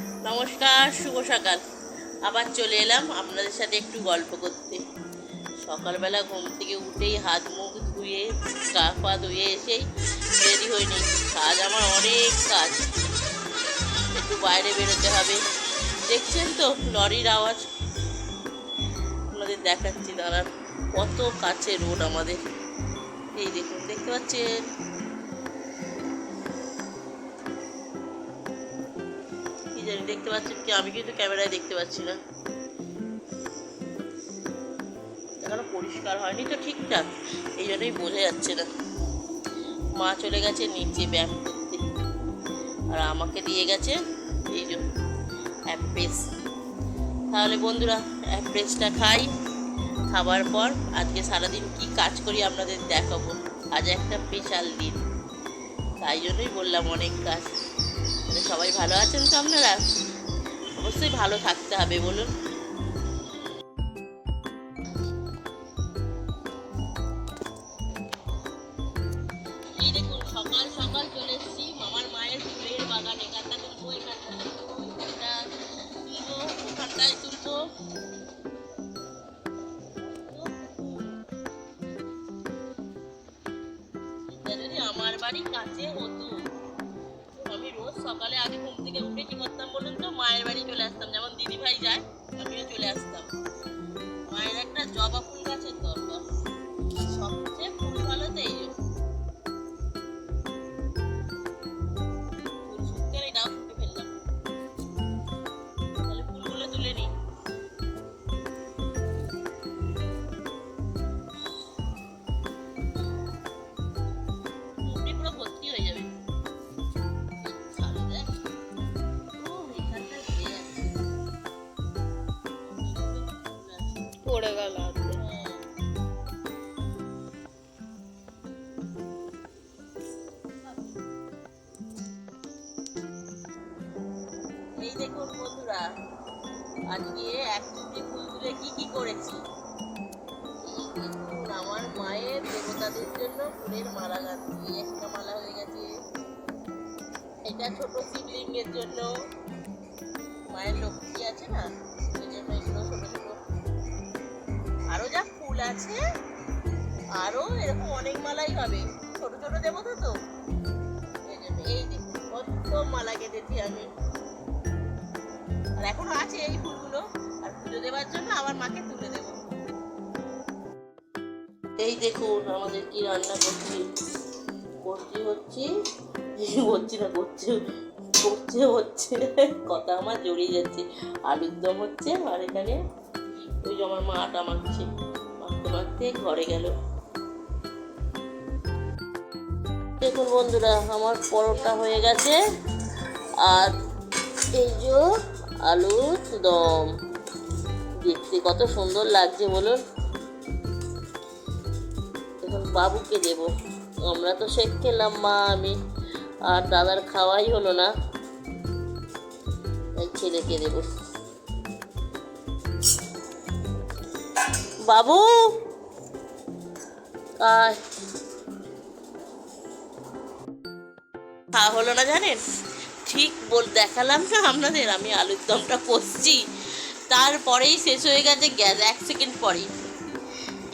নমস্কার, শুভ সকাল। আবার চলে এলাম আপনাদের সাথে একটু গল্প করতে। সকালবেলা ঘুম থেকে উঠেই হাত মুখ ধুয়ে, গা পা ধুয়ে এসেই রেডি হয়ে নিই। কাজ আমার অনেক কাজ। একটু বাইরে বেরোতে হবে। দেখছেন তো লরির আওয়াজ? আপনাদের দেখাচ্ছি, দাঁড়ান। কত কাছে রোড আমাদের। এই দেখুন, দেখতে পাচ্ছেন? দেখতে পাচ্ছেন কি, আমি কিন্তু ক্যামেরায় দেখতে পাচ্ছি না। পরিষ্কার হয়নি তো ঠিকঠাক, এই জন্যই বোঝা যাচ্ছে না। মা চলে গেছে নিচে ব্যায়াম করতে। আর আমাকে দিয়ে গেছে এই যে অ্যাপ্রেস তাহলে বন্ধুরা অ্যাপ্রেসটা খাই, খাবার পর আজকে সারাদিন কি কাজ করি আপনাদের দেখাবো। আজ একটা স্পেশাল দিন, তাই জন্যই বললাম অনেক কাজ। সবাই ভালো আছেন তো আপনারা? অবশ্যই ভালো থাকতে হবে, বলুন। দেখুন, সকাল সকাল চলে এসেছি মামার মায়ের ফুলের বাগান। এখানটা আমি রোজ সকালে আগে আজকে এক চুটি ফুল তুলে কি কি করেছি? আমার মায়ের দেবতাদের জন্য ফুলের মালা গাঁথছি, একটা মালা হয়ে গেছে। এটা ছোট শিবলিঙ্গের জন্য। মায়ের লক্ষ্মী আছে না? সেই জন্য এগুলো ছোট ছোট। আরও যা ফুল আছে, আরও এরকম অনেক মালাই হবে। ছোট ছোট দেবতা তো। এই জন্য এই কত মালা কেটেছি আমি। আর এখনও আছে এই ফুলগুলো। আর পুজো দেওয়ার জন্য আবার মাকে তুলে দেব। এই দেখুন আমাদের কি রান্না করছি। করছি হচ্ছি হচ্ছি না, করছে করছে হচ্ছে, কথা আমার জড়িয়ে যাচ্ছে। আলুর দম হচ্ছে, আর এখানে ওই যে আমার মা আটা মাখছে। মাখতে মাখতে ঘরে গেল। দেখুন বন্ধুরা, আমার পরোটা হয়ে গেছে। আর এই যে আলুর দম দেখতে কত সুন্দর লাগছে বলুন। এখন বাবুকে দেব। আমরা তো শেখ খেলাম, মা, আমি। আর দাদার খাওয়াই হলো না। ছেলেকে দেব। বাবু! আয়। হলো না জানেন? ঠিক বল, দেখালাম না আপনাদের? আমি আলুর দমটা কষছি। তারপরেই শেষ হয়ে গেছে গ্যাস, এক সেকেন্ড পরেই।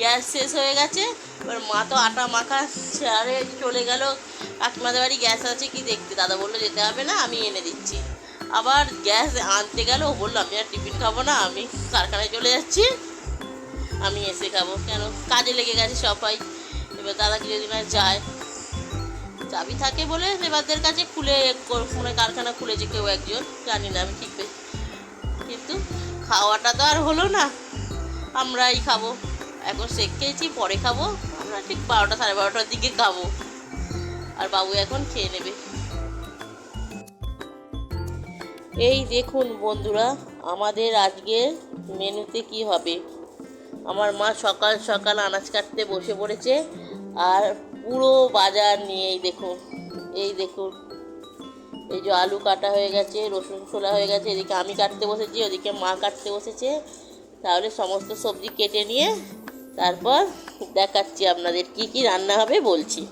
গ্যাস শেষ হয়ে গেছে, এবার মা তো আটা মাখা ছাড়ে চলে গেল। কাকিমাদের বাড়ি গ্যাস আছে কি দেখতে? দাদা বলল যেতে হবে না, আমি এনে দিচ্ছি। আবার গ্যাস আনতে গেল, ও বলল, আমি আর টিফিন খাব না, আমি কারখানায় চলে যাচ্ছি। আমি এসে খাব। কেন? কাজে লেগে গেছে সবাই। এবার দাদা কিছুদিন আর যায় চাবি থাকে বলে লেবারদের কাছে খুলে ফোনে কারখানা খুলেছে কেউ একজন, জানি না আমি ঠিক কিন্তু খাওয়াটা তো আর হলো না। আমরাই খাব। এখন শেখ খেয়েছি, পরে খাব। আমরা ঠিক বারোটা, সাড়ে বারোটার দিকে খাব। আর বাবু এখন খেয়ে নেবে। এই দেখুন বন্ধুরা, আমাদের আজকের মেনুতে কি হবে? আমার মা সকাল সকাল আনাজ কাটতে বসে পড়েছে, আর পুরো বাজার নিয়েই দেখুন। এই দেখুন। এই যে আলু কাটা হয়ে গেছে, রসুন ছোলা হয়ে গেছে, এদিকে আমি কাটতে বসেছি, ওদিকে মা কাটতে বসেছে। তাহলে সমস্ত সবজি কেটে নিয়ে তারপর দেখাচ্ছি আপনাদের কি কি রান্না হবে বলছি।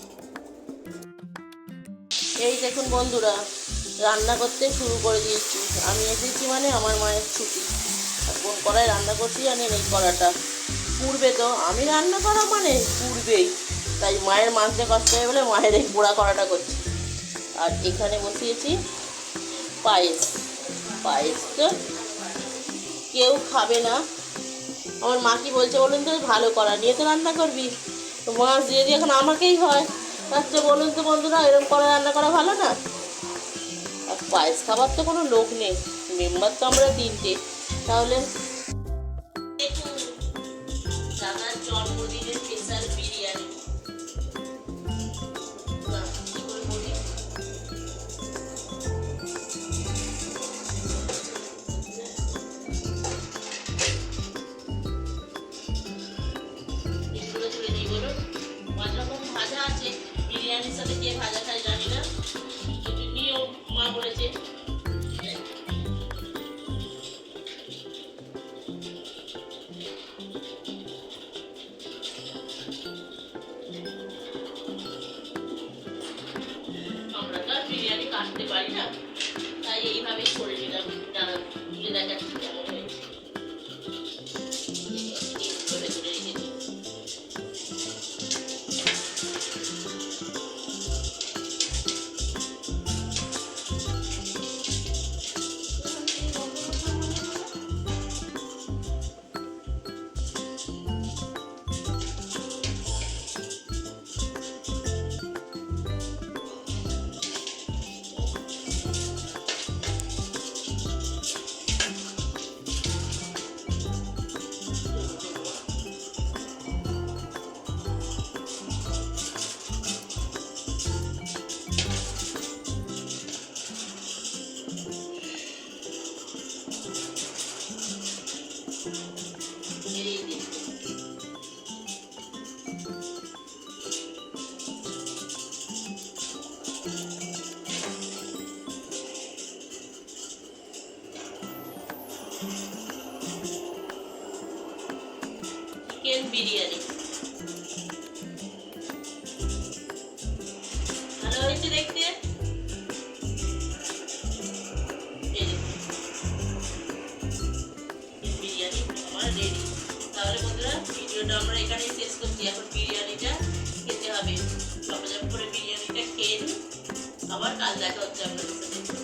এই দেখুন বন্ধুরা, রান্না করতে শুরু করে দিয়েছি। আমি এসেছি মানে আমার মায়ের ছুটি। কোন কড়ায় রান্না করছি জানেন এই কড়াটা? পূর্বে তো আমি রান্না করা মানে পূর্বেই। তাই মায়ের মাঝে কষ্ট হয়ে বলে মায়ের এই পোড়া করাটা করছি। আর এখানে বসিয়েছি পায়েস। পায়েস তো কেউ খাবে না। আমার মা কি বলছে বলুন তো, ভালো করা নিয়ে তো রান্না করবি। তো মাছ দিয়ে এখন আমাকেই হয় আচ্ছা বলুন তো বন্ধুরা, এরকম করে রান্না করা ভালো না? আর পায়েস খাবার তো কোনো লোক নেই, মেম্বার তো আমরা তিনটে। তাহলে জন্মদিনের স্পেশাল বিরিয়ানি। মা বলেছে। আমরা তো আর বিরিয়ানি কাটতে পারি না। তাই এইভাবেই চিকেন বিরিয়ানি ভালো হয়েছে দেখতে? বিরিয়ানি আমার রেডি তাহলে বন্ধুরা, ভিডিওটা আমরা এখানেই শেষ করছি। এখন বিরিয়ানিটা খেতে হবে। চপাচপ করে বিরিয়ানিটা খেয়ে আবার কাল দেখা হচ্ছে আপনাদের সাথে।